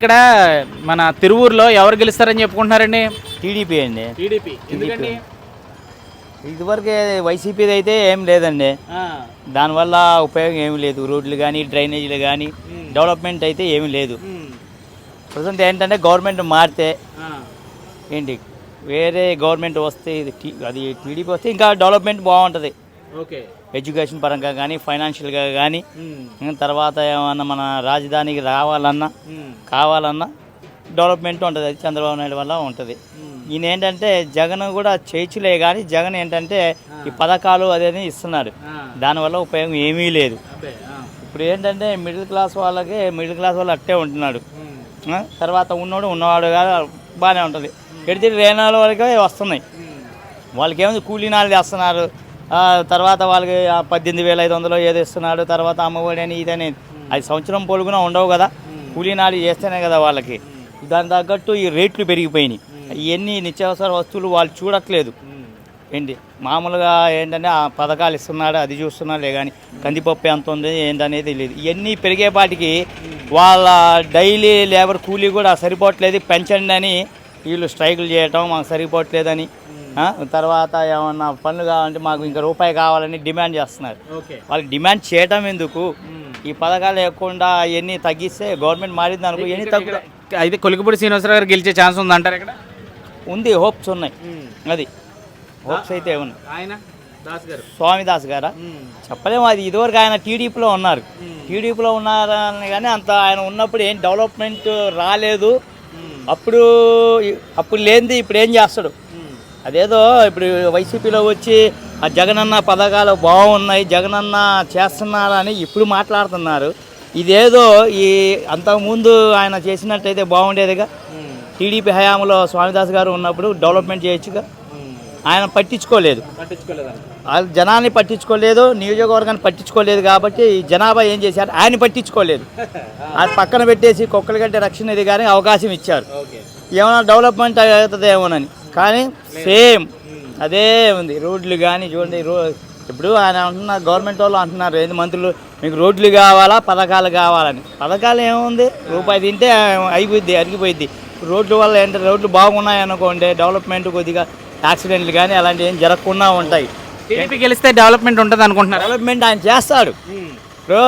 ఇక్కడ మన తిరువూరులో ఎవరు గెలుస్తారని చెప్పుకుంటున్నారండి? టీడీపీ అండి. టీడీపీ. ఎందుకండి? ఇదివరకు వైసీపీది అయితే ఏం లేదండి. దానివల్ల ఉపయోగం ఏమి లేదు. రోడ్లు కానీ డ్రైనేజీలు కానీ డెవలప్మెంట్ అయితే ఏమీ లేదు. ప్రజెంట్ ఏంటంటే గవర్నమెంట్ మారితే ఏంటి? వేరే గవర్నమెంట్ వస్తే ఇది అది టీడీపీ వస్తే ఇంకా డెవలప్మెంట్ బాగుంటుంది. ఎడ్యుకేషన్ పరంగా కానీ ఫైనాన్షియల్గా కానీ తర్వాత ఏమన్నా మన రాజధానికి రావాలన్నా కావాలన్నా డెవలప్మెంట్ ఉంటుంది. అది చంద్రబాబు నాయుడు వల్ల ఉంటుంది. ఈయన ఏంటంటే జగన్ కూడా చేర్చులే కానీ జగన్ ఏంటంటే ఈ పథకాలు అదేది ఇస్తున్నాడు. దానివల్ల ఉపయోగం ఏమీ లేదు. ఇప్పుడు ఏంటంటే మిడిల్ క్లాస్ వాళ్ళకి మిడిల్ క్లాస్ వాళ్ళు అట్టే ఉంటున్నాడు. ఆ, తర్వాత ఉన్నోడు ఉన్నవాడు కాదు బాగానే ఉంటుంది. ఎడితే రేనాల వాళ్ళకే వస్తున్నాయి. వాళ్ళకి ఏముంది కూలీ తర్వాత వాళ్ళకి పద్దెనిమిది వేల ఐదు వందలు ఏదో ఇస్తున్నాడు తర్వాత అమ్మఒడి అని ఇదని అది సంవత్సరం పొలుగున ఉండవు కదా. కూలీ నాలు చేస్తేనే కదా వాళ్ళకి. దాని తగ్గట్టు ఈ రేట్లు పెరిగిపోయినాయి. ఇవన్నీ నిత్యావసర వస్తువులు వాళ్ళు చూడట్లేదు. ఏంటి? మామూలుగా ఏంటంటే ఆ పథకాలు ఇస్తున్నాడు అది చూస్తున్నాడులే కానీ కందిపప్పు ఎంత ఉంది ఏంటనేది తెలియదు. ఇవన్నీ పెరిగేపాటికి వాళ్ళ డైలీ లేబర్ కూలీ కూడా సరిపోవట్లేదు పెంచండి అని వీళ్ళు స్ట్రైకులు చేయటం మాకు సరిపోవట్లేదని. తర్వాత ఏమన్నా పనులు కావాలంటే మాకు ఇంకా రూపాయి కావాలని డిమాండ్ చేస్తున్నారు. ఓకే. వాళ్ళకి డిమాండ్ చేయటం ఎందుకు? ఈ పథకాలు లేకుండా ఇవన్నీ తగ్గిస్తే గవర్నమెంట్ మారింది అనుకో ఇవన్నీ తగ్గు అయితే కొలికపూడి శ్రీనివాసరావు గారు గెలిచే ఛాన్స్ ఉందంటారు ఇక్కడ? ఉంది హోప్స్ ఉన్నాయి. అది. హోప్స్ అయితే ఉన్నాయి ఆయన? దాస్ గారు. స్వామిదాస్ గారా? చెప్పలేము అది ఇదివరకు ఆయన టీడీపీలో ఉన్నారు. టీడీపీలో ఉన్నారని కానీ అంత ఆయన ఉన్నప్పుడు ఏం డెవలప్మెంట్ రాలేదు. అప్పుడు అప్పుడు లేనిది ఇప్పుడు ఏం చేస్తాడు? అదేదో ఇప్పుడు వైసీపీలో వచ్చి ఆ జగనన్న పథకాలు బాగున్నాయి జగనన్న చేస్తున్నారని ఇప్పుడు మాట్లాడుతున్నారు. ఇదేదో ఈ అంతకుముందు ఆయన చేసినట్టయితే బాగుండేదిగా. టీడీపీ హయాంలో స్వామిదాస్ గారు ఉన్నప్పుడు డెవలప్మెంట్ చేయొచ్చుగా. ఆయన పట్టించుకోలేదు. జనాన్ని పట్టించుకోలేదు నియోజకవర్గాన్ని పట్టించుకోలేదు కాబట్టి ఈ జనాభా ఏం చేశారు? ఆయన పట్టించుకోలేదు. అది పక్కన పెట్టేసి కుక్కల కంటే రక్షణ ఇది కానీ అవకాశం ఇచ్చారు. ఏమైనా డెవలప్మెంట్ అవుతుందేమోనని. కానీ సేమ్ అదే ఉంది. రోడ్లు కానీ చూడండి రో ఇప్పుడు ఆయన అంటున్నారు గవర్నమెంట్ వాళ్ళు అంటున్నారు ఏంది మంత్రులు మీకు రోడ్లు కావాలా పథకాలు కావాలని. పథకాలు ఏముంది? రూపాయి తింటే అయిపోద్ది అరిగిపోయింది రోడ్ల వల్ల ఏంటంటే రోడ్లు బాగున్నాయి అనుకోండి డెవలప్మెంట్ కొద్దిగా యాక్సిడెంట్లు కానీ అలాంటివి ఏం జరగకుండా ఉంటాయి. టీడీపీ గెలిస్తే డెవలప్మెంట్ ఉంటుంది అనుకుంటున్నారు? డెవలప్మెంట్ ఆయన చేస్తాడు. ఇప్పుడు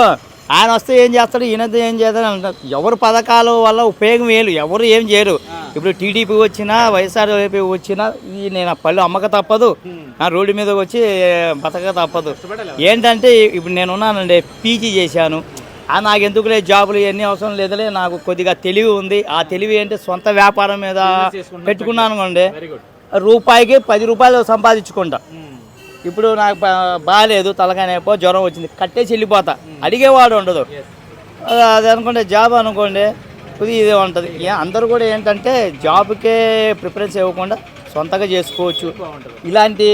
ఆయన వస్తే ఏం చేస్తాడు ఈయనతో ఏం చేస్తాడు అంటారు ఎవరు పథకాల వల్ల ఉపయోగం వేలు ఎవరు ఏం చేయరు. ఇప్పుడు టీడీపీ వచ్చినా వైఎస్ఆర్పీ వచ్చినా ఇది నేను పళ్ళు అమ్మక తప్పదు. ఆ రోడ్డు మీద వచ్చి బతక తప్పదు. ఏంటంటే ఇప్పుడు నేను ఉన్నానండి పీజీ చేశాను. ఆ నాకు ఎందుకులే జాబులు ఇవన్నీ అవసరం లేదులే నాకు కొద్దిగా తెలివి ఉంది. ఆ తెలివి ఏంటి? సొంత వ్యాపారం మీద పెట్టుకున్నాను గుడ్ రూపాయికి పది రూపాయలు సంపాదించుకుంటా. ఇప్పుడు నాకు బాగాలేదు తలకాయనేపో జ్వరం వచ్చింది. కట్టేసి వెళ్ళిపోతా. అడిగేవాడు ఉండదు. అది- అది అనుకుంటే జాబ్ అనుకోండి. ఇది ఇదే ఉంటుంది. అందరూ కూడా ఏంటంటే జాబ్కే ప్రిఫరెన్స్ ఇవ్వకుండా సొంతగా చేసుకోవచ్చు. ఇలాంటి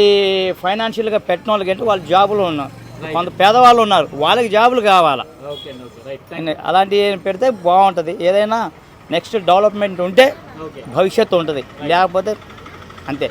ఫైనాన్షియల్గా పెట్టిన వాళ్ళకి అంటే వాళ్ళు జాబులు ఉన్నారు. కొంత పేదవాళ్ళు ఉన్నారు. వాళ్ళకి జాబులు కావాలా? అలాంటివి పెడితే బాగుంటుంది. ఏదైనా నెక్స్ట్ డెవలప్మెంట్ ఉంటే భవిష్యత్తు ఉంటుంది. లేకపోతే అంతే.